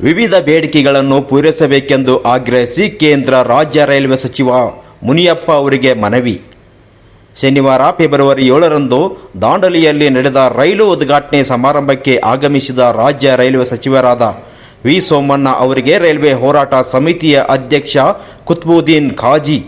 ವಿವಿಧ ಬೇಡಿಕೆಗಳನ್ನು ಪೂರೈಸಬೇಕೆಂದು ಆಗ್ರಹಿಸಿ ಕೇಂದ್ರ ರಾಜ್ಯ ರೈಲ್ವೆ ಸಚಿವ ಮುನಿಯಪ್ಪ ಅವರಿಗೆ ಮನವಿ. ಶನಿವಾರ ಫೆಬ್ರವರಿ ಏಳರಂದು ದಾಂಡಲಿಯಲ್ಲಿ ನಡೆದ ರೈಲು ಉದ್ಘಾಟನೆ ಸಮಾರಂಭಕ್ಕೆ ಆಗಮಿಸಿದ ರಾಜ್ಯ ರೈಲ್ವೆ ಸಚಿವರಾದ ವಿ ಸೋಮಣ್ಣ ಅವರಿಗೆ ರೈಲ್ವೆ ಹೋರಾಟ ಸಮಿತಿಯ ಅಧ್ಯಕ್ಷ ಕುತ್ಬುದ್ದೀನ್ ಖಾಜಿ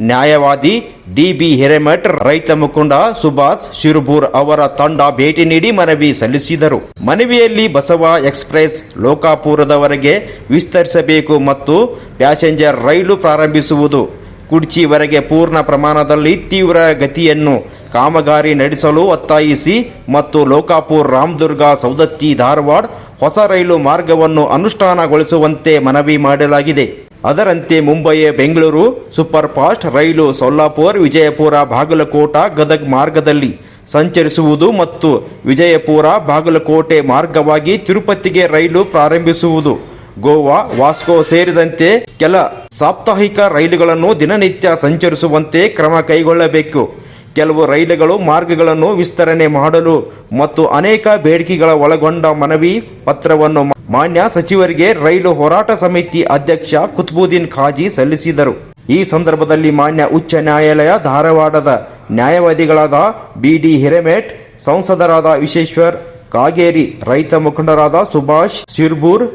ನ್ಯಾಯವಾದಿ ಡಿಬಿ ಹಿರೇಮಠ್, ರೈತ ಮುಖಂಡ ಸುಭಾಷ್ ಶಿರುಬೂರ್ ಅವರ ತಂಡ ಭೇಟಿ ನೀಡಿ ಮನವಿ ಸಲ್ಲಿಸಿದರು. ಮನವಿಯಲ್ಲಿ ಬಸವ ಎಕ್ಸ್ಪ್ರೆಸ್ ಲೋಕಾಪುರದವರೆಗೆ ವಿಸ್ತರಿಸಬೇಕು ಮತ್ತು ಪ್ಯಾಸೆಂಜರ್ ರೈಲು ಪ್ರಾರಂಭಿಸುವುದು. ಕುಡ್ಚಿವರೆಗೆ ಪೂರ್ಣ ಪ್ರಮಾಣದಲ್ಲಿ ತೀವ್ರ ಗತಿಯನ್ನು ಕಾಮಗಾರಿ ನಡೆಸಲು ಒತ್ತಾಯಿಸಿ ಮತ್ತು ಲೋಕಾಪುರ್, ರಾಮದುರ್ಗ ಸೌದತ್ತಿ ಧಾರವಾಡ ಹೊಸ ರೈಲು ಮಾರ್ಗವನ್ನು ಅನುಷ್ಠಾನಗೊಳಿಸುವಂತೆ ಮನವಿ ಮಾಡಲಾಗಿದೆ. ಅದರಂತೆ ಮುಂಬೈ ಬೆಂಗಳೂರು ಸೂಪರ್ ಫಾಸ್ಟ್ ರೈಲು ಸೊಲ್ಲಾಪುರ್, ವಿಜಯಪುರ, ಬಾಗಲಕೋಟ ಗದಗ್ ಮಾರ್ಗದಲ್ಲಿ ಸಂಚರಿಸುವುದು ಮತ್ತು ವಿಜಯಪುರ, ಬಾಗಲಕೋಟೆ ಮಾರ್ಗವಾಗಿ ತಿರುಪತಿಗೆ ರೈಲು ಪ್ರಾರಂಭಿಸುವುದು. ಗೋವಾ, ವಾಸ್ಕೋ ಸೇರಿದಂತೆ ಕೆಲ ಸಾಪ್ತಾಹಿಕ ರೈಲುಗಳನ್ನು ದಿನನಿತ್ಯ ಸಂಚರಿಸುವಂತೆ ಕ್ರಮ ಕೈಗೊಳ್ಳಬೇಕು. ಕೆಲವು ರೈಲುಗಳು ಮಾರ್ಗಗಳನ್ನು ವಿಸ್ತರಣೆ ಮಾಡಲು ಮತ್ತು ಅನೇಕ ಬೇಡಿಕೆಗಳ ಒಳಗೊಂಡ ಮನವಿ ಪತ್ರವನ್ನು ಮಾನ್ಯ ಸಚಿವರಿಗೆ ರೈಲು ಹೋರಾಟ ಸಮಿತಿ ಅಧ್ಯಕ್ಷ ಕುತ್ಬುದ್ದೀನ್ ಖಾಜಿ ಸಲ್ಲಿಸಿದರು. ಈ ಸಂದರ್ಭದಲ್ಲಿ ಮಾನ್ಯ ಉಚ್ಚ ನ್ಯಾಯಾಲಯ ಧಾರವಾಡದ ನ್ಯಾಯವಾದಿಗಳಾದ ಬಿಡಿ ಹಿರೇಮೇಟ್ ಸಂಸದರಾದ ವಿಶ್ವೇಶ್ವರ್, ಕಾಗೇರಿ ರೈತ ಮುಖಂಡರಾದ ಸುಭಾಷ್ ಶಿರ್ಬೂರ್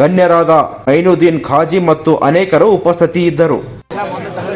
ಗಣ್ಯರಾದ ಐನುದ್ದೀನ್ ಖಾಜಿ ಮತ್ತು ಅನೇಕರು ಉಪಸ್ಥಿತಿಯಿದ್ದರು. ಸೈಡ ಸೈಡ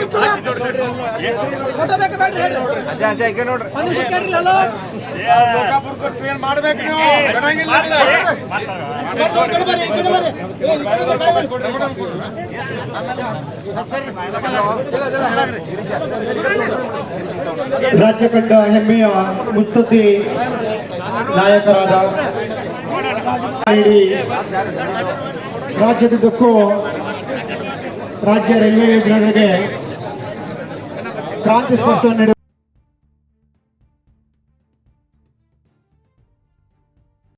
ರಾಜ್ಯ ಕಂಡ ಹೆಮ್ಮೆಯ ಮುತ್ಸದ್ದಿ ನಾಯಕರಾದ ರಾಜ್ಯದುದ್ದಕ್ಕೂ ರಾಜ್ಯ ರೈಲ್ವೆ ಯೋಜನೆಗಳಿಗೆ శాంతి స్పర్శ